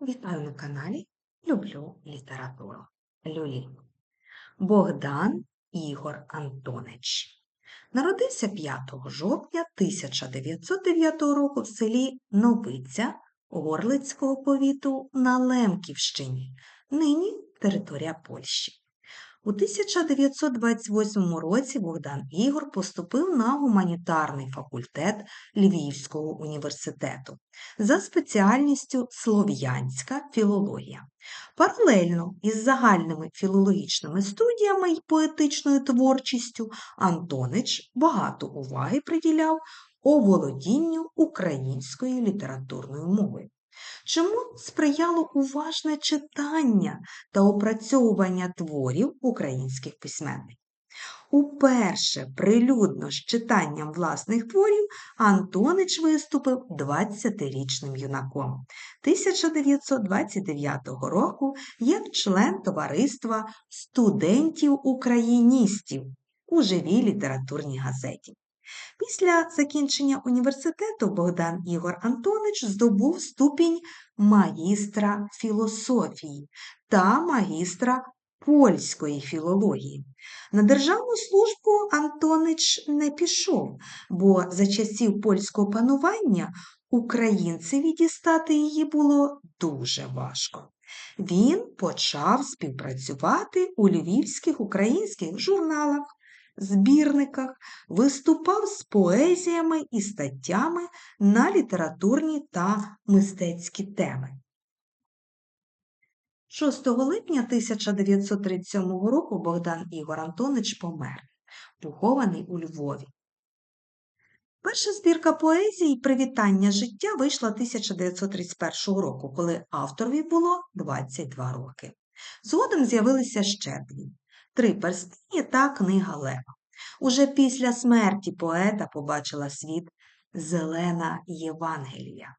Вітаю на каналі Люблю літературу. Люлі. Богдан Ігор Антонич. Народився 5 жовтня 1909 року в селі Новиця Горлицького повіту на Лемківщині, нині територія Польщі. У 1928 році Богдан Ігор поступив на гуманітарний факультет Львівського університету за спеціальністю слов'янська філологія. Паралельно із загальними філологічними студіями й поетичною творчістю Антонич багато уваги приділяв оволодінню української літературної мови. Чому сприяло уважне читання та опрацьовування творів українських письменників? Уперше прилюдно з читанням власних творів Антонич виступив 20-річним юнаком 1929 року як член товариства студентів-україністів у живій літературній газеті. Після закінчення університету Богдан Ігор Антонич здобув ступінь магістра філософії та магістра польської філології. На державну службу Антонич не пішов, бо за часів польського панування українцеві дістати її було дуже важко. Він почав співпрацювати у львівських українських журналах збірниках, виступав з поезіями і статтями на літературні та мистецькі теми. 6 липня 1937 року Богдан Ігор Антонич помер, похований у Львові. Перша збірка поезії Привітання життя вийшла 1931 року, коли авторові було 22 роки. Згодом з'явилися ще дві Три перстині та книга Лева. Уже після смерті поета побачила світ Зелена Євангелія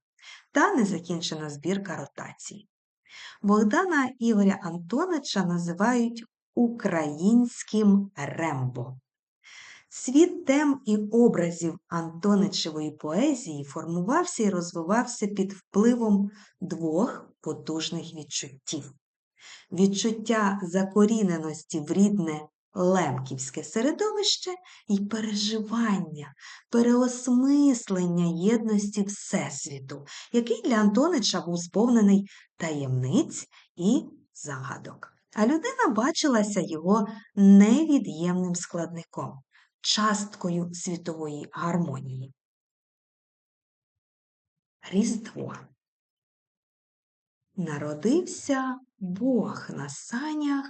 та незакінчена збірка ротації. Богдана Ігоря Антонича називають українським рембо. Світ тем і образів Антоничевої поезії формувався і розвивався під впливом двох потужних відчуттів відчуття закоріненості в рідне лемківське середовище і переживання, переосмислення єдності Всесвіту, який для Антонича був сповнений таємниць і загадок. А людина бачилася його невід'ємним складником, часткою світової гармонії. Різдво Народився Бог на санях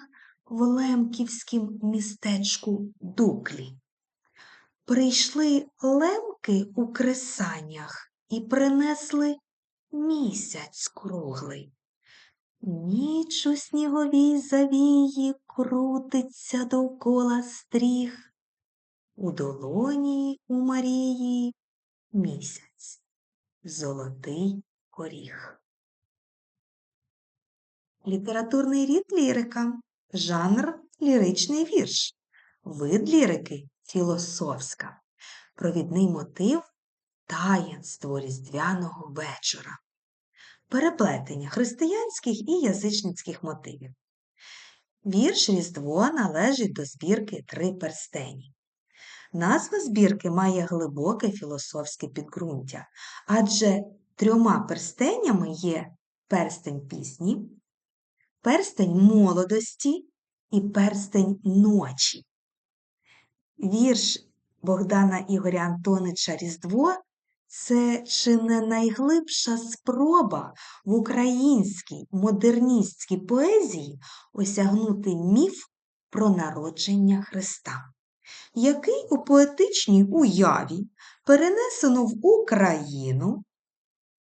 в Лемківськім містечку Дуклі. Прийшли лемки у кресанях і принесли місяць круглий. Ніч у сніговій завії крутиться довкола стріх. У долоні у Марії місяць, золотий горіх. Літературний рід лірика, жанр ліричний вірш, вид лірики філософська, провідний мотив таїнство різдвяного вечора, переплетення християнських і язичницьких мотивів. Вірш Різдво належить до збірки Три перстені. Назва збірки має глибоке філософське підґрунтя, адже трьома перстенями є перстень пісні перстень молодості і перстень ночі. Вірш Богдана Ігоря Антонича Різдво це чи не найглибша спроба в українській модерністській поезії осягнути міф про народження Христа, який у поетичній уяві перенесено в Україну,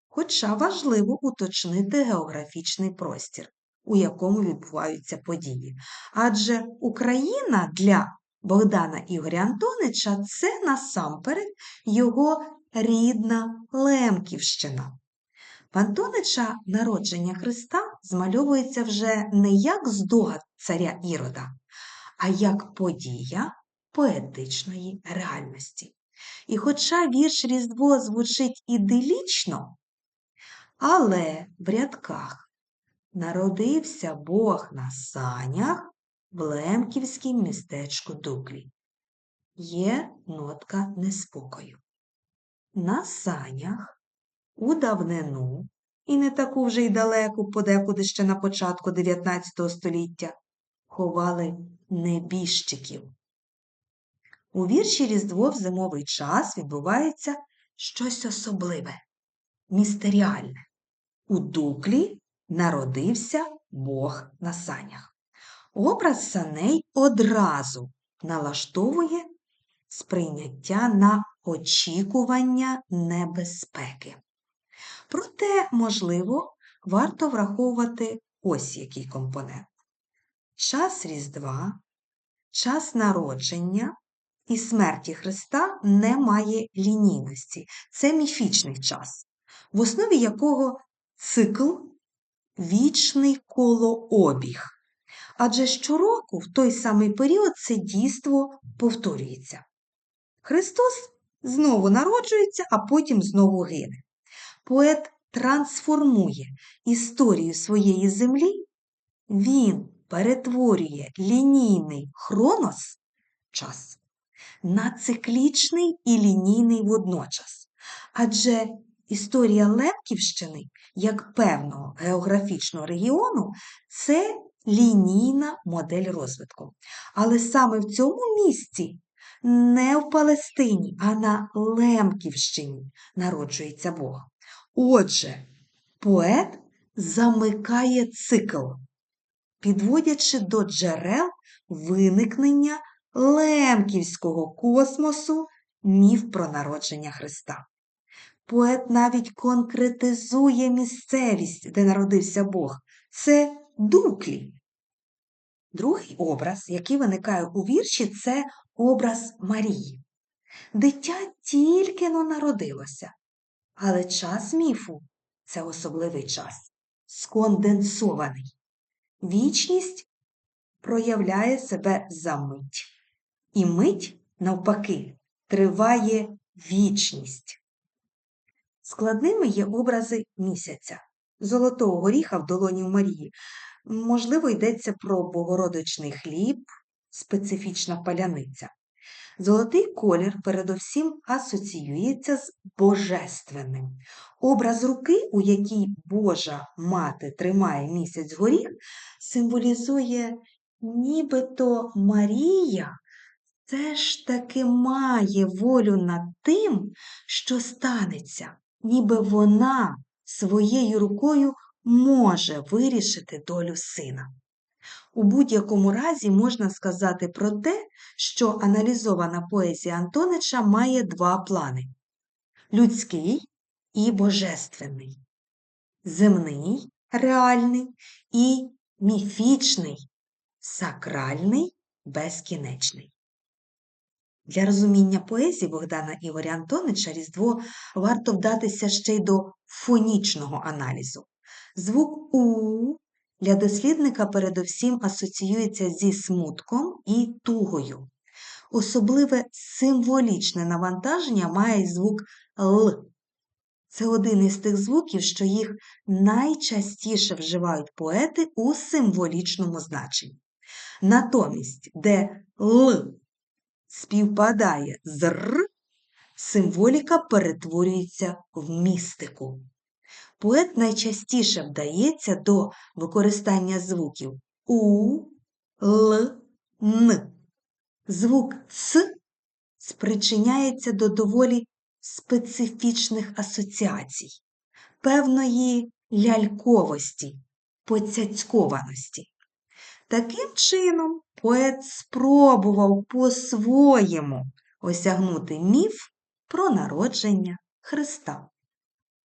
хоча важливо уточнити географічний простір у якому відбуваються події. Адже Україна для Богдана Ігоря Антонича це насамперед його рідна Лемківщина. В Антонича народження Христа змальовується вже не як здогад царя Ірода, а як подія поетичної реальності. І хоча вірш Різдво звучить іделічно, але в рядках народився Бог на санях в Лемківськім містечку Дуклі. Є нотка неспокою. На санях у давнину, і не таку вже й далеку, подекуди ще на початку 19 століття, ховали небіжчиків. У вірші Різдво в зимовий час відбувається щось особливе, містеріальне. У дуклі народився Бог на санях. Образ саней одразу налаштовує сприйняття на очікування небезпеки. Проте, можливо, варто враховувати ось який компонент. Час Різдва, час народження і смерті Христа не має лінійності. Це міфічний час, в основі якого цикл вічний колообіг. Адже щороку в той самий період це дійство повторюється. Христос знову народжується, а потім знову гине. Поет трансформує історію своєї землі, він перетворює лінійний хронос час на циклічний і лінійний водночас. Адже історія Лемківщини, як певного географічного регіону, це лінійна модель розвитку. Але саме в цьому місці, не в Палестині, а на Лемківщині народжується Бог. Отже, поет замикає цикл, підводячи до джерел виникнення лемківського космосу міф про народження Христа. Поет навіть конкретизує місцевість, де народився Бог. Це дуклі. Другий образ, який виникає у вірші, це образ Марії. Дитя тільки но народилося, але час міфу це особливий час, сконденсований. Вічність проявляє себе за мить. І мить, навпаки, триває вічність. Складними є образи місяця, золотого горіха в долоні в Марії. Можливо, йдеться про богородичний хліб, специфічна паляниця. Золотий колір передовсім асоціюється з божественним. Образ руки, у якій Божа мати тримає місяць горіх, символізує, нібито Марія все ж таки має волю над тим, що станеться, ніби вона своєю рукою може вирішити долю сина. У будь-якому разі можна сказати про те, що аналізована поезія Антонича має два плани людський і божественний, земний, реальний і міфічний, сакральний, безкінечний. Для розуміння поезії Богдана Ігоря Антонича Різдво варто вдатися ще й до фонічного аналізу. Звук У для дослідника передовсім асоціюється зі смутком і тугою. Особливе символічне навантаження має звук Л. Це один із тих звуків, що їх найчастіше вживають поети у символічному значенні. Натомість, де Л співпадає з Р, символіка перетворюється в містику. Поет найчастіше вдається до використання звуків У, Л, Н. Звук С спричиняється до доволі специфічних асоціацій, певної ляльковості, поцяцькованості. Таким чином, поет спробував по-своєму осягнути міф про народження Христа.